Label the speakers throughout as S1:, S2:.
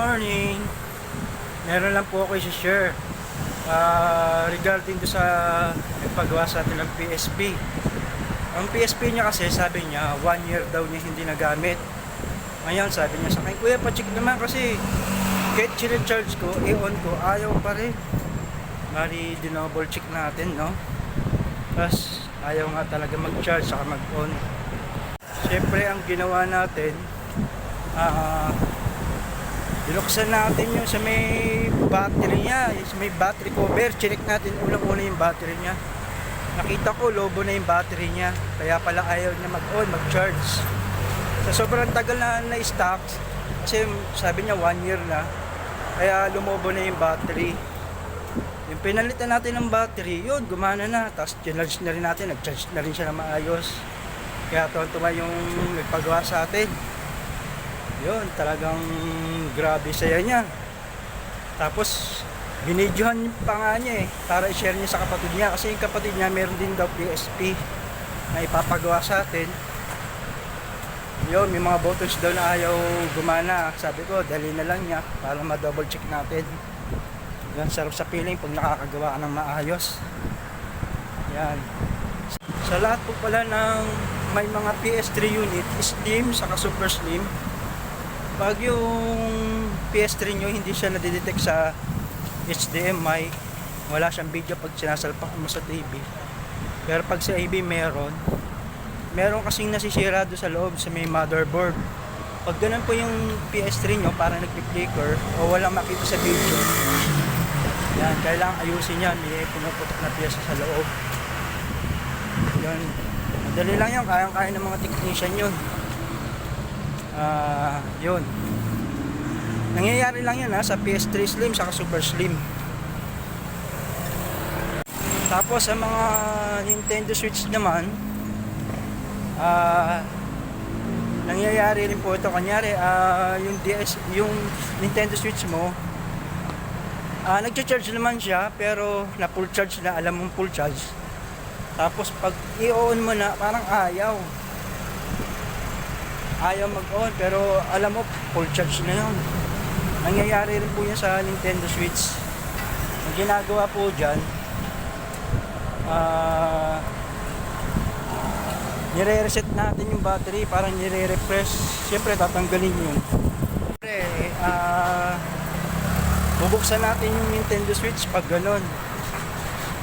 S1: morning. Meron lang po ako i-share ah, regarding do sa nagpagawa sa atin ng PSP. Ang PSP niya kasi sabi niya, one year daw niya hindi nagamit. Ngayon sabi niya sa akin, Kuya, pacheck naman kasi kahit charge ko, i-on ko, ayaw pa rin. Mali, dinouble check natin, no? Tapos, ayaw nga talaga mag-charge saka mag-on. Siyempre, ang ginawa natin, ah, binuksan natin yung sa may battery niya, sa may battery cover, check natin unang-una yung battery niya. Nakita ko, lobo na yung battery niya, kaya pala ayaw niya mag-on, mag-charge. Sa sobrang tagal na na-stock, kasi sabi niya one year na, kaya lumobo na yung battery. Yung pinalitan natin ng battery, yun, gumana na. Tapos chinarge na rin natin, nag-charge na rin siya na maayos. Kaya tuwan yung nagpagawa sa atin. Yun, talagang grabe saya niya. Tapos, binidyohan pa nga niya eh, para i-share niya sa kapatid niya. Kasi yung kapatid niya, meron din daw PSP na ipapagawa sa atin. Yun, may mga buttons daw na ayaw gumana. Sabi ko, dali na lang niya para ma-double check natin. Yan, sarap sa feeling pag nakakagawa ka ng maayos. Yan. Sa lahat po pala ng may mga PS3 unit, slim, saka super slim, pag yung PS3 nyo hindi siya nadidetect sa HDMI, wala siyang video pag sinasalpak mo sa TV. Pero pag sa AV meron, meron kasing nasisira doon sa loob sa may motherboard. Pag ganun po yung PS3 nyo, parang nagpi-flicker o walang makita sa video, yan, kailangan ayusin yan. May pumuputok na piyesa sa loob. Yan. Madali lang yan. Kayang-kaya ng mga technician yun. Ah, yun. Nangyayari lang yan ha, sa PS3 Slim saka Super Slim. Tapos sa mga Nintendo Switch naman, ah, nangyayari rin po ito. Kanyari, ah, yung DS, yung Nintendo Switch mo, Ah, nagcha-charge naman siya pero na full charge na, alam mong full charge. Tapos pag i-on mo na, parang ayaw. Ayaw mag-on pero alam mo full charge na yun. Nangyayari rin po yan sa Nintendo Switch. Ang ginagawa po dyan, ah, nire-reset natin yung battery parang nire-refresh. Siyempre tatanggalin yun. Siyempre, ah, bubuksan natin yung Nintendo Switch pag ganun.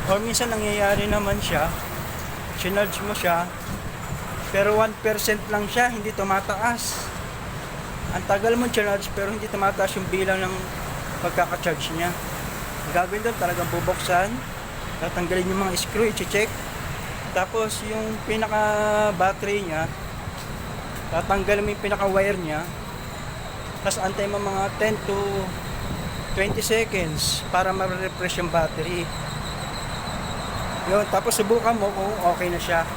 S1: Or minsan nangyayari naman siya, sinarge mo siya, pero 1% lang siya, hindi tumataas. Ang tagal mo charge pero hindi tumataas yung bilang ng pagkaka-charge niya. Gagawin doon talagang bubuksan, tatanggalin yung mga screw, i-check. Tapos yung pinaka battery niya, tatanggalin mo yung pinaka wire niya. Tapos antay mo mga 10 to 20 seconds para ma-refresh yung battery. Yun, tapos subukan mo kung okay na siya.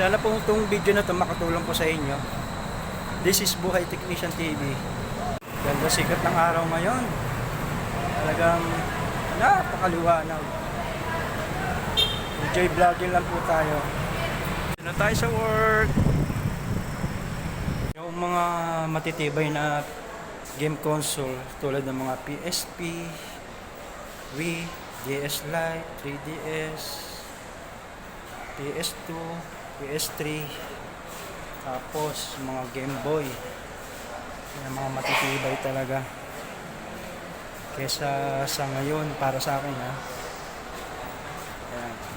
S1: Sana po itong video na ito makatulong po sa inyo. This is Buhay Technician TV. Ganda sikat ng araw ngayon. Talagang napakaliwanag. Enjoy vlogging lang po tayo. Na tayo sa work. Yung mga matitibay na game console tulad ng mga PSP, Wii, DS Lite, 3DS, PS2, PS3 tapos mga Game Boy. Yung mga matitibay talaga. Kesa sa ngayon para sa akin ha. Ayan.